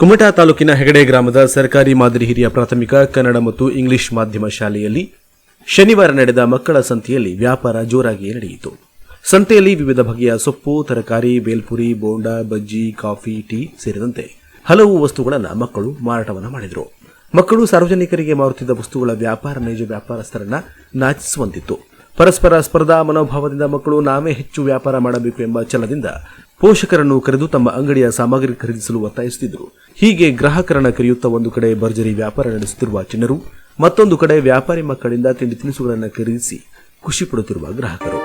ಕುಮಟಾ ತಾಲೂಕಿನ ಹೆಗಡೆ ಗ್ರಾಮದ ಸರ್ಕಾರಿ ಮಾದರಿ ಹಿರಿಯ ಪ್ರಾಥಮಿಕ, ಕನ್ನಡ ಮತ್ತು ಇಂಗ್ಲಿಷ್ ಮಾಧ್ಯಮ ಶಾಲೆಯಲ್ಲಿ ಶನಿವಾರ ನಡೆದ ಮಕ್ಕಳ ಸಂತೆಯಲ್ಲಿ ವ್ಯಾಪಾರ ಜೋರಾಗಿ ನಡೆಯಿತು. ಸಂತೆಯಲ್ಲಿ ವಿವಿಧ ಬಗೆಯ ಸೊಪ್ಪು, ತರಕಾರಿ, ಬೇಲ್ಪುರಿ, ಬೋಂಡ, ಬಜ್ಜಿ, ಕಾಫಿ, ಟೀ ಸೇರಿದಂತೆ ಹಲವು ವಸ್ತುಗಳನ್ನು ಮಕ್ಕಳು ಮಾರಾಟವನ್ನು ಮಾಡಿದರು. ಮಕ್ಕಳು ಸಾರ್ವಜನಿಕರಿಗೆ ಮಾರುತ್ತಿದ್ದ ವಸ್ತುಗಳ ವ್ಯಾಪಾರ ನೈಜ ವ್ಯಾಪಾರಸ್ಥರನ್ನ ನಾಚಿಸುವಂತಿತ್ತು. ಪರಸ್ಪರ ಸ್ಪರ್ಧಾ ಮನೋಭಾವದಿಂದ ಮಕ್ಕಳು ನಾವೇ ಹೆಚ್ಚು ವ್ಯಾಪಾರ ಮಾಡಬೇಕು ಎಂಬ ಛಲದಿಂದ ಪೋಷಕರನ್ನು ಕರೆದು ತಮ್ಮ ಅಂಗಡಿಯ ಸಾಮಗ್ರಿ ಖರೀದಿಸಲು ಒತ್ತಾಯಿಸುತ್ತಿದ್ದರು. ಹೀಗೆ ಗ್ರಾಹಕರನ್ನ ಕರೆಯುತ್ತಾ ಒಂದು ಕಡೆ ಭರ್ಜರಿ ವ್ಯಾಪಾರ ನಡೆಸುತ್ತಿರುವ ಚಿನ್ನರು ಮತ್ತೊಂದು ಕಡೆ ವ್ಯಾಪಾರಿ ಮಕ್ಕಳಿಂದ ತಿಂಡಿ ತಿನಿಸುಗಳನ್ನು ಖರೀದಿಸಿ ಖುಷಿ ಪಡುತ್ತಿರುವ ಗ್ರಾಹಕರು.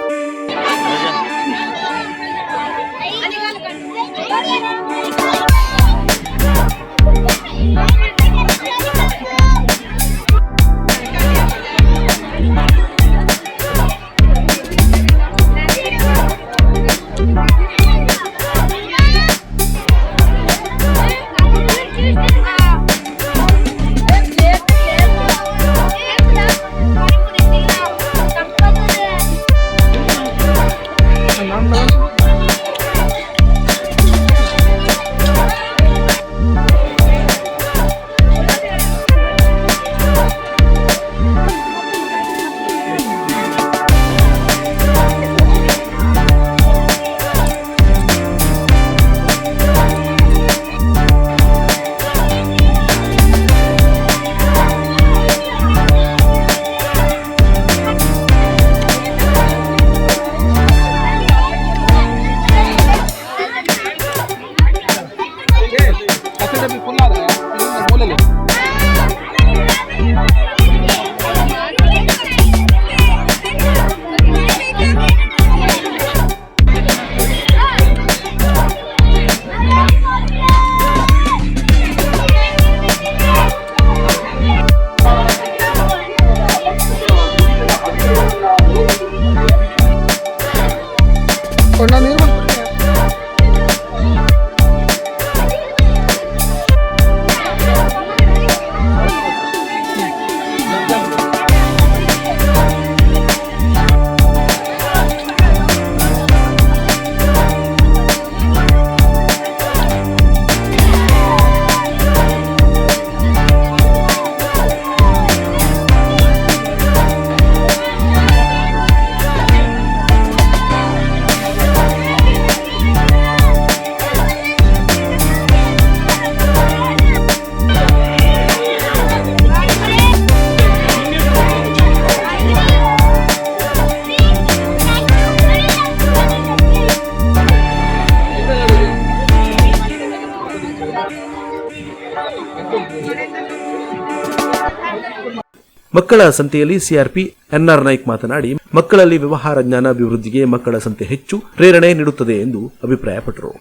ಮಕ್ಕಳ ಸಂತೆಯಲ್ಲಿ ಸಿಆರ್ಪಿ ಎನ್ಆರ್ ನಾಯ್ಕ್ ಮಾತನಾಡಿ, ಮಕ್ಕಳಲ್ಲಿ ವ್ಯವಹಾರ ಜ್ಞಾನ ಅಭಿವೃದ್ಧಿಗೆ ಮಕ್ಕಳ ಸಂತೆ ಹೆಚ್ಚು ಪ್ರೇರಣೆ ನೀಡುತ್ತದೆ ಎಂದು ಅಭಿಪ್ರಾಯಪಟ್ಟರು.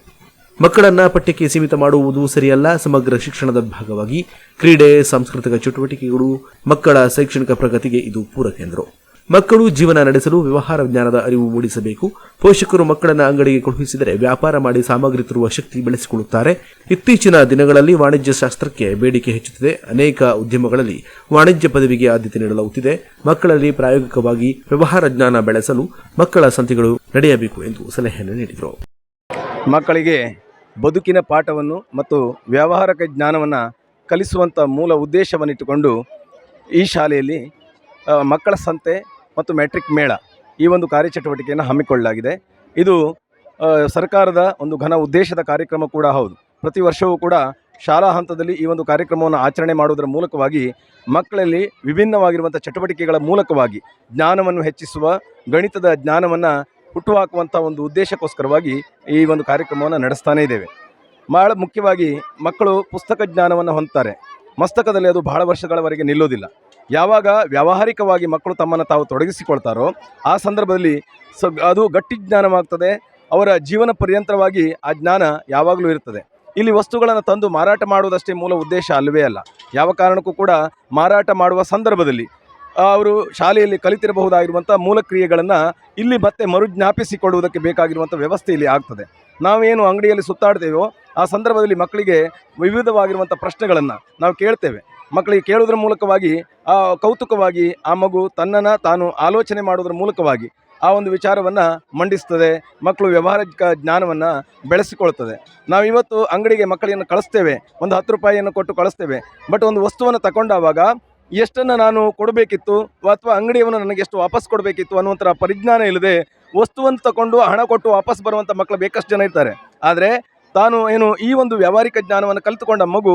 ಮಕ್ಕಳನ್ನ ಪಠ್ಯಕ್ಕೆ ಸೀಮಿತ ಮಾಡುವುದು ಸರಿಯಲ್ಲ, ಸಮಗ್ರ ಶಿಕ್ಷಣದ ಭಾಗವಾಗಿ ಕ್ರೀಡೆ, ಸಾಂಸ್ಕೃತಿಕ ಚಟುವಟಿಕೆಗಳು ಮಕ್ಕಳ ಶೈಕ್ಷಣಿಕ ಪ್ರಗತಿಗೆ ಇದು ಪೂರಕ ಎಂದರು. ಮಕ್ಕಳು ಜೀವನ ನಡೆಸಲು ವ್ಯವಹಾರ ಜ್ಞಾನದ ಅರಿವು ಮೂಡಿಸಬೇಕು. ಪೋಷಕರು ಮಕ್ಕಳನ್ನು ಅಂಗಡಿಗೆ ಕಳುಹಿಸಿದರೆ ವ್ಯಾಪಾರ ಮಾಡಿ ಸಾಮಗ್ರಿ ತರುವ ಶಕ್ತಿ ಬೆಳೆಸಿಕೊಳ್ಳುತ್ತಾರೆ. ಇತ್ತೀಚಿನ ದಿನಗಳಲ್ಲಿ ವಾಣಿಜ್ಯ ಶಾಸ್ತ್ರಕ್ಕೆ ಬೇಡಿಕೆ ಹೆಚ್ಚುತ್ತಿದೆ. ಅನೇಕ ಉದ್ಯಮಗಳಲ್ಲಿ ವಾಣಿಜ್ಯ ಪದವಿಗೆ ಆದ್ಯತೆ ನೀಡಲಾಗುತ್ತಿದೆ. ಮಕ್ಕಳಲ್ಲಿ ಪ್ರಾಯೋಗಿಕವಾಗಿ ವ್ಯವಹಾರ ಜ್ಞಾನ ಬೆಳೆಸಲು ಮಕ್ಕಳ ಸಂತೆಗಳು ನಡೆಯಬೇಕು ಎಂದು ಸಲಹೆಯನ್ನು ನೀಡಿದರು. ಮಕ್ಕಳಿಗೆ ಬದುಕಿನ ಪಾಠವನ್ನು ಮತ್ತು ವ್ಯಾವಹಾರಿಕ ಜ್ಞಾನವನ್ನು ಕಲಿಸುವಂಥ ಮೂಲ ಉದ್ದೇಶವನ್ನಿಟ್ಟುಕೊಂಡು ಈ ಶಾಲೆಯಲ್ಲಿ ಮಕ್ಕಳ ಸಂತೆ ಮತ್ತು ಮೆಟ್ರಿಕ್ ಮೇಳ ಈ ಒಂದು ಕಾರ್ಯಚಟುವಟಿಕೆಯನ್ನು ಹಮ್ಮಿಕೊಳ್ಳಲಾಗಿದೆ. ಇದು ಸರ್ಕಾರದ ಒಂದು ಘನ ಉದ್ದೇಶದ ಕಾರ್ಯಕ್ರಮ ಕೂಡ ಹೌದು. ಪ್ರತಿ ವರ್ಷವೂ ಕೂಡ ಶಾಲಾ ಹಂತದಲ್ಲಿ ಈ ಒಂದು ಕಾರ್ಯಕ್ರಮವನ್ನು ಆಚರಣೆ ಮಾಡುವುದರ ಮೂಲಕವಾಗಿ ಮಕ್ಕಳಲ್ಲಿ ವಿಭಿನ್ನವಾಗಿರುವಂಥ ಚಟುವಟಿಕೆಗಳ ಮೂಲಕವಾಗಿ ಜ್ಞಾನವನ್ನು ಹೆಚ್ಚಿಸುವ, ಗಣಿತದ ಜ್ಞಾನವನ್ನು ಹುಟ್ಟುಹಾಕುವಂಥ ಒಂದು ಉದ್ದೇಶಕ್ಕೋಸ್ಕರವಾಗಿ ಈ ಒಂದು ಕಾರ್ಯಕ್ರಮವನ್ನು ನಡೆಸ್ತಾನೇ ಇದ್ದೇವೆ. ಭಾಳ ಮುಖ್ಯವಾಗಿ ಮಕ್ಕಳು ಪುಸ್ತಕ ಜ್ಞಾನವನ್ನು ಹೊಂದ್ತಾರೆ. ಮಸ್ತಕದಲ್ಲಿ ಅದು ಬಹಳ ವರ್ಷಗಳವರೆಗೆ ನಿಲ್ಲೋದಿಲ್ಲ. ಯಾವಾಗ ವ್ಯಾವಹಾರಿಕವಾಗಿ ಮಕ್ಕಳು ತಮ್ಮನ್ನು ತಾವು ತೊಡಗಿಸಿಕೊಳ್ತಾರೋ ಆ ಸಂದರ್ಭದಲ್ಲಿ ಸ, ಅದು ಗಟ್ಟಿ ಜ್ಞಾನವಾಗ್ತದೆ. ಅವರ ಜೀವನ ಪರ್ಯಂತರವಾಗಿ ಆ ಜ್ಞಾನ ಯಾವಾಗಲೂ ಇರ್ತದೆ ಇಲ್ಲಿ ವಸ್ತುಗಳನ್ನು ತಂದು ಮಾರಾಟ ಮಾಡುವುದಷ್ಟೇ ಮೂಲ ಉದ್ದೇಶ ಅಲ್ಲವೇ ಅಲ್ಲ. ಯಾವ ಕಾರಣಕ್ಕೂ ಕೂಡ ಮಾರಾಟ ಮಾಡುವ ಸಂದರ್ಭದಲ್ಲಿ ಅವರು ಶಾಲೆಯಲ್ಲಿ ಕಲಿತಿರಬಹುದಾಗಿರುವಂಥ ಮೂಲ ಕ್ರಿಯೆಗಳನ್ನು ಇಲ್ಲಿ ಮತ್ತೆ ಮರುಜ್ಞಾಪಿಸಿಕೊಳ್ಳುವುದಕ್ಕೆ ಬೇಕಾಗಿರುವಂಥ ವ್ಯವಸ್ಥೆ ಇಲ್ಲಿ ಆಗ್ತದೆ. ನಾವೇನು ಅಂಗಡಿಯಲ್ಲಿ ಸುತ್ತಾಡ್ತೇವೋ ಆ ಸಂದರ್ಭದಲ್ಲಿ ಮಕ್ಕಳಿಗೆ ವಿವಿಧವಾಗಿರುವಂಥ ಪ್ರಶ್ನೆಗಳನ್ನು ನಾವು ಕೇಳ್ತೇವೆ. ಮಕ್ಕಳಿಗೆ ಕೇಳುವುದರ ಮೂಲಕವಾಗಿ, ಆ ಕೌತುಕವಾಗಿ ಆ ಮಗು ತನ್ನನ್ನು ತಾನು ಆಲೋಚನೆ ಮಾಡುವುದರ ಮೂಲಕವಾಗಿ ಆ ಒಂದು ವಿಚಾರವನ್ನು ಮಂಡಿಸ್ತದೆ, ಮಕ್ಕಳು ವ್ಯವಹಾರಿಕ ಜ್ಞಾನವನ್ನು ಬೆಳೆಸಿಕೊಳ್ತದೆ. ನಾವು ಇವತ್ತು ಅಂಗಡಿಗೆ ಮಕ್ಕಳನ್ನು ಕಳಿಸ್ತೇವೆ, ಒಂದು ಹತ್ತು ರೂಪಾಯಿಯನ್ನು ಕೊಟ್ಟು ಕಳಿಸ್ತೇವೆ, ಬಟ್ ಒಂದು ವಸ್ತುವನ್ನು ತಗೊಂಡಾವಾಗ ಎಷ್ಟನ್ನು ನಾನು ಕೊಡಬೇಕಿತ್ತು ಅಥವಾ ಅಂಗಡಿಯವನ್ನು ನನಗೆ ಎಷ್ಟು ವಾಪಸ್ ಕೊಡಬೇಕಿತ್ತು ಅನ್ನುವಂಥ ಪರಿಜ್ಞಾನ ಇಲ್ಲದೆ ವಸ್ತುವನ್ನು ತಗೊಂಡು ಹಣ ಕೊಟ್ಟು ವಾಪಸ್ ಬರುವಂಥ ಮಕ್ಕಳು ಬೇಕಷ್ಟು ಜನ ಇರ್ತಾರೆ. ಆದರೆ ತಾನು ಏನು ಈ ಒಂದು ವ್ಯಾವಹಾರಿಕ ಜ್ಞಾನವನ್ನು ಕಲಿತುಕೊಂಡ ಮಗು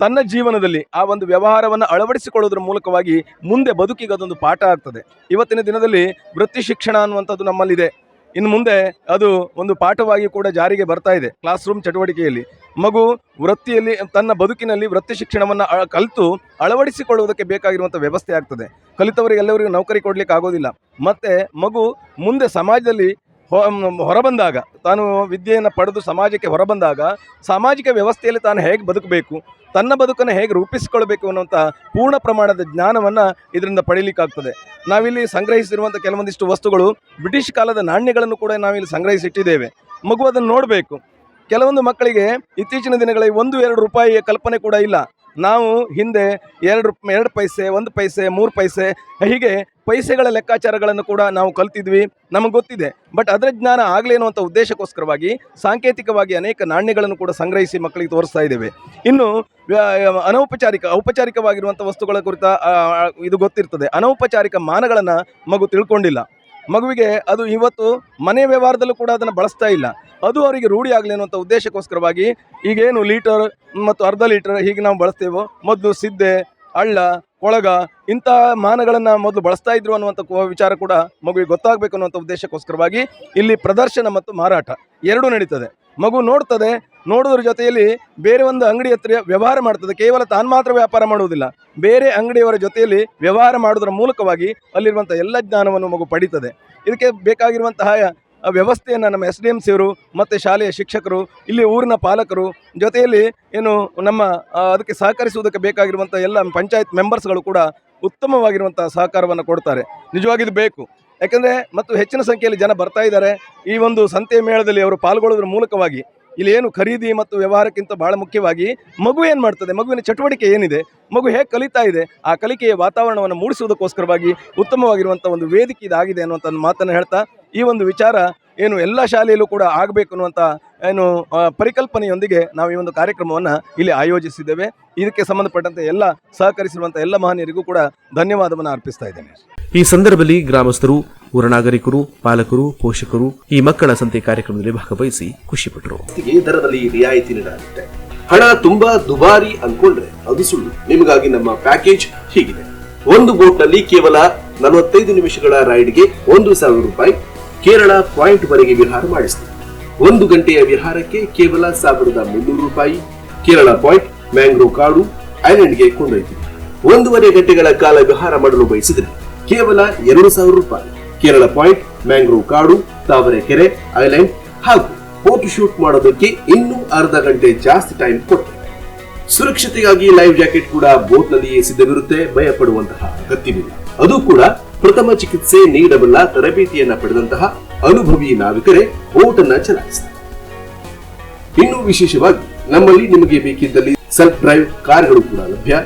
ತನ್ನ ಜೀವನದಲ್ಲಿ ಆ ಒಂದು ವ್ಯವಹಾರವನ್ನು ಅಳವಡಿಸಿಕೊಳ್ಳೋದ್ರ ಮೂಲಕವಾಗಿ ಮುಂದೆ ಬದುಕಿಗೆ ಅದೊಂದು ಪಾಠ ಆಗ್ತದೆ. ಇವತ್ತಿನ ದಿನದಲ್ಲಿ ವೃತ್ತಿ ಶಿಕ್ಷಣ ಅನ್ನುವಂಥದ್ದು ನಮ್ಮಲ್ಲಿದೆ. ಇನ್ನು ಮುಂದೆ ಅದು ಒಂದು ಪಾಠವಾಗಿ ಕೂಡ ಜಾರಿಗೆ ಬರ್ತಾ ಇದೆ ಕ್ಲಾಸ್ ರೂಮ್ ಚಟುವಟಿಕೆಯಲ್ಲಿ. ಮಗು ವೃತ್ತಿಯಲ್ಲಿ ತನ್ನ ಬದುಕಿನಲ್ಲಿ ವೃತ್ತಿ ಶಿಕ್ಷಣವನ್ನು ಕಲಿತು ಅಳವಡಿಸಿಕೊಳ್ಳುವುದಕ್ಕೆ ಬೇಕಾಗಿರುವಂಥ ವ್ಯವಸ್ಥೆ ಆಗ್ತದೆ. ಕಲಿತವರಿಗೆ ಎಲ್ಲರಿಗೂ ನೌಕರಿ ಕೊಡಲಿಕ್ಕೆ ಆಗೋದಿಲ್ಲ. ಮತ್ತು ಮಗು ಮುಂದೆ ಸಮಾಜದಲ್ಲಿ ಹೊರಬಂದಾಗ, ತಾನು ವಿದ್ಯೆಯನ್ನು ಪಡೆದು ಸಮಾಜಕ್ಕೆ ಹೊರಬಂದಾಗ, ಸಾಮಾಜಿಕ ವ್ಯವಸ್ಥೆಯಲ್ಲಿ ತಾನು ಹೇಗೆ ಬದುಕಬೇಕು, ತನ್ನ ಬದುಕನ್ನು ಹೇಗೆ ರೂಪಿಸಿಕೊಳ್ಬೇಕು ಅನ್ನುವಂಥ ಪೂರ್ಣ ಪ್ರಮಾಣದ ಜ್ಞಾನವನ್ನು ಇದರಿಂದ ಪಡೀಲಿಕ್ಕಾಗ್ತದೆ. ನಾವಿಲ್ಲಿ ಸಂಗ್ರಹಿಸಿರುವಂಥ ಕೆಲವೊಂದಿಷ್ಟು ವಸ್ತುಗಳು ಬ್ರಿಟಿಷ್ ಕಾಲದ ನಾಣ್ಯಗಳನ್ನು ಕೂಡ ನಾವಿಲ್ಲಿ ಸಂಗ್ರಹಿಸಿಟ್ಟಿದ್ದೇವೆ. ಮಗು ಅದನ್ನು ನೋಡಬೇಕು. ಕೆಲವೊಂದು ಮಕ್ಕಳಿಗೆ ಇತ್ತೀಚಿನ ದಿನಗಳಲ್ಲಿ ಒಂದು, ಎರಡು ರೂಪಾಯಿಯ ಕಲ್ಪನೆ ಕೂಡ ಇಲ್ಲ. ನಾವು ಹಿಂದೆ ಎರಡು ಎರಡು ಪೈಸೆ, ಒಂದು ಪೈಸೆ, ಮೂರು ಪೈಸೆ, ಹೀಗೆ ಪೈಸೆಗಳ ಲೆಕ್ಕಾಚಾರಗಳನ್ನು ಕೂಡ ನಾವು ಕಲ್ತಿದ್ವಿ. ನಮಗೆ ಗೊತ್ತಿದೆ. ಬಟ್ ಅದರ ಜ್ಞಾನ ಆಗಲಿ ಅನ್ನುವಂಥ ಉದ್ದೇಶಕ್ಕೋಸ್ಕರವಾಗಿ ಸಾಂಕೇತಿಕವಾಗಿ ಅನೇಕ ನಾಣ್ಯಗಳನ್ನು ಕೂಡ ಸಂಗ್ರಹಿಸಿ ಮಕ್ಕಳಿಗೆ ತೋರಿಸ್ತಾ ಇದ್ದೇವೆ. ಇನ್ನು ಅನೌಪಚಾರಿಕ, ಔಪಚಾರಿಕವಾಗಿರುವಂಥ ವಸ್ತುಗಳ ಕುರಿತ ಇದು ಗೊತ್ತಿರ್ತದೆ. ಅನೌಪಚಾರಿಕ ಮಾನಗಳನ್ನು ಮಗು ತಿಳ್ಕೊಂಡಿಲ್ಲ. ಮಗುವಿಗೆ ಅದು ಇವತ್ತು ಮನೆ ವ್ಯವಹಾರದಲ್ಲೂ ಕೂಡ ಅದನ್ನು ಬಳಸ್ತಾ ಇಲ್ಲ. ಅದು ಅವರಿಗೆ ರೂಢಿ ಆಗಲಿ ಅನ್ನುವಂಥ ಉದ್ದೇಶಕ್ಕೋಸ್ಕರವಾಗಿ ಈಗೇನು ಲೀಟರ್ ಮತ್ತು ಅರ್ಧ ಲೀಟರ್ ಹೀಗೆ ನಾವು ಬಳಸ್ತೇವೋ, ಮೊದಲು ಸಿದ್ದೆ, ಹಳ್ಳ, ಕೊಳಗ ಇಂತಹ ಮಾನಗಳನ್ನು ಮೊದಲು ಬಳಸ್ತಾ ಇದ್ರು ಅನ್ನುವಂಥ ವಿಚಾರ ಕೂಡ ಮಗುವಿಗೆ ಗೊತ್ತಾಗಬೇಕು ಅನ್ನುವಂಥ ಉದ್ದೇಶಕ್ಕೋಸ್ಕರವಾಗಿ ಇಲ್ಲಿ ಪ್ರದರ್ಶನ ಮತ್ತು ಮಾರಾಟ ಎರಡೂ ನಡೀತದೆ. ಮಗು ನೋಡ್ತದೆ ನೋಡೋದ್ರ ಜೊತೆಯಲ್ಲಿ ಬೇರೆ ಒಂದು ಅಂಗಡಿ ಹತ್ರ ವ್ಯವಹಾರ ಮಾಡ್ತದೆ. ಕೇವಲ ತಾನು ಮಾತ್ರ ವ್ಯಾಪಾರ ಮಾಡುವುದಿಲ್ಲ. ಬೇರೆ ಅಂಗಡಿಯವರ ಜೊತೆಯಲ್ಲಿ ವ್ಯವಹಾರ ಮಾಡುವುದರ ಮೂಲಕವಾಗಿ ಅಲ್ಲಿರುವಂಥ ಎಲ್ಲ ಜ್ಞಾನವನ್ನು ಮಗು ಪಡೀತದೆ. ಇದಕ್ಕೆ ಬೇಕಾಗಿರುವಂತಹ ವ್ಯವಸ್ಥೆಯನ್ನು ನಮ್ಮ ಎಸ್ ಡಿ ಎಂ ಸಿಯವರು ಮತ್ತು ಶಾಲೆಯ ಶಿಕ್ಷಕರು, ಇಲ್ಲಿ ಊರಿನ ಪಾಲಕರು ಜೊತೆಯಲ್ಲಿ ಏನು ನಮ್ಮ ಅದಕ್ಕೆ ಸಹಕರಿಸುವುದಕ್ಕೆ ಬೇಕಾಗಿರುವಂಥ ಎಲ್ಲ ಪಂಚಾಯತ್ ಮೆಂಬರ್ಸ್ಗಳು ಕೂಡ ಉತ್ತಮವಾಗಿರುವಂಥ ಸಹಕಾರವನ್ನು ಕೊಡ್ತಾರೆ. ನಿಜವಾಗಿ ಇದು ಬೇಕು. ಯಾಕೆಂದರೆ ಮತ್ತು ಹೆಚ್ಚಿನ ಸಂಖ್ಯೆಯಲ್ಲಿ ಜನ ಬರ್ತಾ ಇದ್ದಾರೆ. ಈ ಒಂದು ಸಂತೆ ಮೇಳದಲ್ಲಿ ಅವರು ಪಾಲ್ಗೊಳ್ಳೋದ್ರ ಮೂಲಕವಾಗಿ ಇಲ್ಲಿ ಏನು ಖರೀದಿ ಮತ್ತು ವ್ಯವಹಾರಕ್ಕಿಂತ ಬಹಳ ಮುಖ್ಯವಾಗಿ ಮಗು ಏನು ಮಾಡ್ತದೆ? ಮಗುವಿನ ಚಟುವಟಿಕೆ ಏನಿದೆ? ಮಗು ಹೇಗೆ ಕಲಿತಾ ಇದೆ? ಆ ಕಲಿಕೆಯ ವಾತಾವರಣವನ್ನು ಮೂಡಿಸುವುದಕ್ಕೋಸ್ಕರವಾಗಿ ಉತ್ತಮವಾಗಿರುವಂಥ ಒಂದು ವೇದಿಕೆ ಇದಾಗಿದೆ ಅನ್ನುವಂಥ ಮಾತನ್ನು ಹೇಳ್ತಾ ಈ ಒಂದು ವಿಚಾರ ಏನು ಎಲ್ಲ ಶಾಲೆಯಲ್ಲೂ ಕೂಡ ಆಗಬೇಕು ಅನ್ನುವಂಥ ಏನು ಪರಿಕಲ್ಪನೆಯೊಂದಿಗೆ ನಾವು ಈ ಒಂದು ಕಾರ್ಯಕ್ರಮವನ್ನು ಇಲ್ಲಿ ಆಯೋಜಿಸಿದ್ದೇವೆ. ಇದಕ್ಕೆ ಸಂಬಂಧಪಟ್ಟಂತೆ ಎಲ್ಲ ಸಹಕರಿಸಿರುವಂಥ ಎಲ್ಲ ಮಹನೀಯರಿಗೂ ಕೂಡ ಧನ್ಯವಾದವನ್ನು ಅರ್ಪಿಸ್ತಾ ಇದ್ದೇನೆ. ಈ ಸಂದರ್ಭದಲ್ಲಿ ಗ್ರಾಮಸ್ಥರು ಊರ ನಾಗರಿಕರು ಪಾಲಕರು ಪೋಷಕರು ಈ ಮಕ್ಕಳ ಸಂತೆ ಕಾರ್ಯಕ್ರಮದಲ್ಲಿ ಭಾಗವಹಿಸಿ ಖುಷಿಪಟ್ಟರು ಈ ದರದಲ್ಲಿ ರಿಯಾಯಿತಿ ನೀಡಲಾಗುತ್ತೆ. ಹಣ ತುಂಬಾ ದುಬಾರಿ ಅನ್ಕೊಂಡ್ರೆ ಅದು ಸುಳ್ಳು. ನಿಮಗಾಗಿ ನಮ್ಮ ಪ್ಯಾಕೇಜ್ ಹೀಗಿದೆ. ಒಂದು ಬೋಟ್ನಲ್ಲಿ ಕೇವಲ ನಲವತ್ತೈದು ನಿಮಿಷಗಳ ರೈಡ್ಗೆ ಒಂದು ಸಾವಿರ ರೂಪಾಯಿ ಕೇರಳ ಪಾಯಿಂಟ್ ವರೆಗೆ ವಿಹಾರ ಮಾಡಿಸಿದೆ. ಒಂದು ಗಂಟೆಯ ವಿಹಾರಕ್ಕೆ ಕೇವಲ ಸಾವಿರದ ಮುನ್ನೂರು ರೂಪಾಯಿ. ಕೇರಳ ಪಾಯಿಂಟ್, ಮ್ಯಾಂಗ್ರೋವ್ ಕಾಡು, ಐಲ್ಯಾಂಡ್ಗೆ ಕೊಂಡೊಯ್ತು ಒಂದೂವರೆ ಗಂಟೆಗಳ ಕಾಲ ವಿಹಾರ ಮಾಡಲು ಬಯಸಿದರೆ ಕೇವಲ ಎರಡು ಸಾವಿರ ರೂಪಾಯಿ. ಕೇರಳ ಪಾಯಿಂಟ್, ಮ್ಯಾಂಗ್ರೋವ್ ಕಾಡು, ತಾವರೆಕೆರೆ, ಐಲ್ಯಾಂಡ್ ಹಾಗೂ ಫೋಟೋ ಶೂಟ್ ಮಾಡೋದಕ್ಕೆ ಇನ್ನೂ ಅರ್ಧ ಗಂಟೆ ಜಾಸ್ತಿ ಟೈಮ್ ಕೊಟ್ಟು ಸುರಕ್ಷತೆಗಾಗಿ ಲೈಫ್ ಜಾಕೆಟ್ ಕೂಡ ಬೋಟ್ ನಲ್ಲಿಯೇ ಸಿದ್ಧವಿರುತ್ತೆ, ಭಯಪಡುವಂತಹ ಅಗತ್ಯವಿಲ್ಲ. ಅದು ಕೂಡ ಪ್ರಥಮ ಚಿಕಿತ್ಸೆ ನೀಡಬಲ್ಲ ತರಬೇತಿಯನ್ನ ಪಡೆದಂತಹ ಅನುಭವಿ ನಾವಿಕರೇ ಬೋಟ್ ಅನ್ನ ಇನ್ನು ವಿಶೇಷವಾಗಿ ನಮ್ಮಲ್ಲಿ ನಿಮಗೆ ಬೇಕಿದ್ದಲ್ಲಿ ಸೆಲ್ಫ್ ಡ್ರೈವ್ ಕಾರ್ಗಳು ಕೂಡ ಲಭ್ಯ.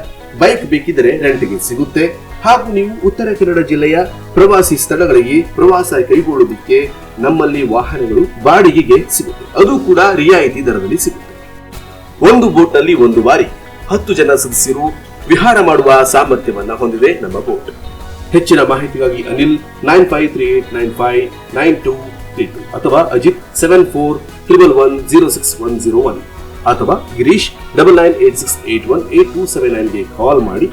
ಬೈಕ್ ಬೇಕಿದ್ದರೆ ರೆಂಟ್ಗೆ ಸಿಗುತ್ತೆ. ಹಾಗೂ ನೀವು ಉತ್ತರ ಕನ್ನಡ ಜಿಲ್ಲೆಯ ಪ್ರವಾಸಿ ಸ್ಥಳಗಳಿಗೆ ಪ್ರವಾಸ ಕೈಗೊಳ್ಳುವುದಕ್ಕೆ ನಮ್ಮಲ್ಲಿ ವಾಹನಗಳು ಬಾಡಿಗೆಗೆ ಸಿಗುತ್ತೆ. ಅದು ಕೂಡ ರಿಯಾಯಿತಿ ದರದಲ್ಲಿ ಸಿಗುತ್ತೆ. ಒಂದು ಬೋಟ್ನಲ್ಲಿ ಒಂದು ಬಾರಿ ಹತ್ತು ಜನ ಸದಸ್ಯರು ವಿಹಾರ ಮಾಡುವ ಸಾಮರ್ಥ್ಯವನ್ನ ಹೊಂದಿದೆ ನಮ್ಮ ಬೋಟ್. ಹೆಚ್ಚಿನ ಮಾಹಿತಿಗಾಗಿ Anil nine five three eight nine five nine two three two ಅಥವಾ Ajit seven four triple one zero six one zero one ಅಥವಾ Girish double nine eight six eight one eight two seven ನೈನ್ಗೆ call ಮಾಡಿ.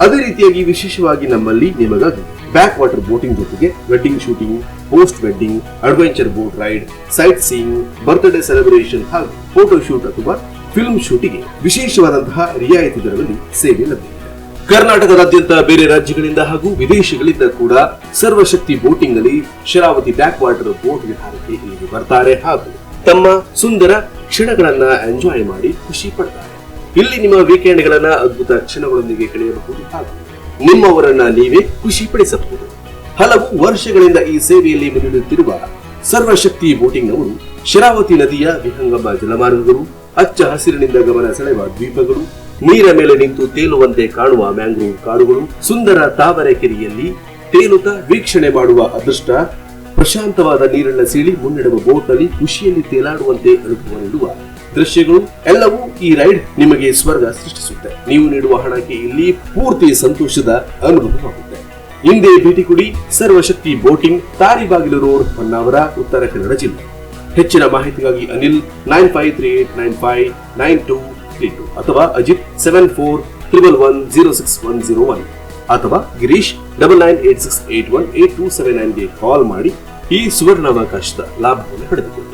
ಅದೇ ರೀತಿಯಾಗಿ ವಿಶೇಷವಾಗಿ ನಮ್ಮಲ್ಲಿ ನಿಮಗಾಗಿ backwater boating ಜೊತೆಗೆ wedding shooting post wedding adventure boat ride sightseeing birthday celebration ಹಾಗೂ photo shoot ಅಥವಾ ಫಿಲ್ಮ್ ಶೂಟಿಗೆ ವಿಶೇಷವಾದಂತಹ ರಿಯಾಯಿತಿ ದರದಲ್ಲಿ ಸೇವೆ ಲಭ್ಯವಿದೆ ಕರ್ನಾಟಕದಾದ್ಯಂತ ಬೇರೆ ರಾಜ್ಯಗಳಿಂದ ಹಾಗೂ ವಿದೇಶಗಳಿಂದ ಕೂಡ ಸರ್ವಶಕ್ತಿ ಬೋಟಿಂಗ್ನಲ್ಲಿ ಶರಾವತಿ ಬ್ಯಾಕ್ ವಾಟರ್ ಬೋಟ್ ವಿಹಾರಕ್ಕೆ ಇಲ್ಲಿಗೆ ಬರ್ತಾರೆ ಹಾಗೂ ತಮ್ಮ ಸುಂದರ ಕ್ಷಣಗಳನ್ನ ಎಂಜಾಯ್ ಮಾಡಿ ಖುಷಿ ಪಡ್ತಾರೆ. ಇಲ್ಲಿ ನಿಮ್ಮ ವೀಕೆಂಡ್ ಗಳನ್ನ ಅದ್ಭುತ ಕ್ಷಣಗಳೊಂದಿಗೆ ಕಳೆಯಬಹುದು ಹಾಗೂ ನಿಮ್ಮವರನ್ನ ನೀವೇ ಖುಷಿ ಪಡಿಸಬಹುದು. ಹಲವು ವರ್ಷಗಳಿಂದ ಈ ಸೇವೆಯಲ್ಲಿ ಮುನ್ನಡೆಯುತ್ತಿರುವ ಸರ್ವಶಕ್ತಿ ಬೋಟಿಂಗ್ ನವರು ಶರಾವತಿ ನದಿಯ ವಿಹಂಗಮ ಜಲಮಾರ್ಗಗಳು ಹಚ್ಚ ಹಸಿರಿನಿಂದ ಗಮನ ಸೆಳೆಯುವ ದ್ವೀಪಗಳು ನೀರ ಮೇಲೆ ನಿಂತು ತೇಲುವಂತೆ ಕಾಣುವ ಮ್ಯಾಂಗ್ರೋವ್ ಕಾಡುಗಳು ಸುಂದರ ತಾವರೆಕೆರೆಯಲ್ಲಿ ತೇಲುತ್ತಾ ವೀಕ್ಷಣೆ ಮಾಡುವ ಅದೃಷ್ಟ, ಪ್ರಶಾಂತವಾದ ನೀರನ್ನ ಸೀಳಿ ಬೋಟ್ ಬೋಟ್ನಲ್ಲಿ ಖುಷಿಯಲ್ಲಿ ತೇಲಾಡುವಂತೆ ಅನುಭವ ನೀಡುವ ದೃಶ್ಯಗಳು, ಎಲ್ಲವೂ ಈ ರೈಡ್ ನಿಮಗೆ ಸ್ವರ್ಗ ಸೃಷ್ಟಿಸುತ್ತೆ. ನೀವು ನೀಡುವ ಹಣಕ್ಕೆ ಇಲ್ಲಿ ಪೂರ್ತಿ ಸಂತೋಷದ ಅನುಭವವಾಗುತ್ತೆ. ಹಿಂದೆ ಭೇಟಿ ಕೊಡಿ ಸರ್ವಶಕ್ತಿ ಬೋಟಿಂಗ್ ತಾರಿಬಾಗಿಲು ರೋಡ್, ಹೊನ್ನಾವರ, ಉತ್ತರ ಕನ್ನಡ ಜಿಲ್ಲೆ. ಹೆಚ್ಚಿನ ಮಾಹಿತಿಗಾಗಿ Anil nine five nine five nine two three two ಅಥವಾ Ajit seven four triple one zero six one zero one ಅಥವಾ Girish double nine eight six eight one eight two seven ನೈನ್ಗೆ call ಮಾಡಿ ಈ ಸುವರ್ಣಾವಕಾಶದ ಲಾಭವನ್ನು ಪಡೆದುಕೊಳ್ಳಿ.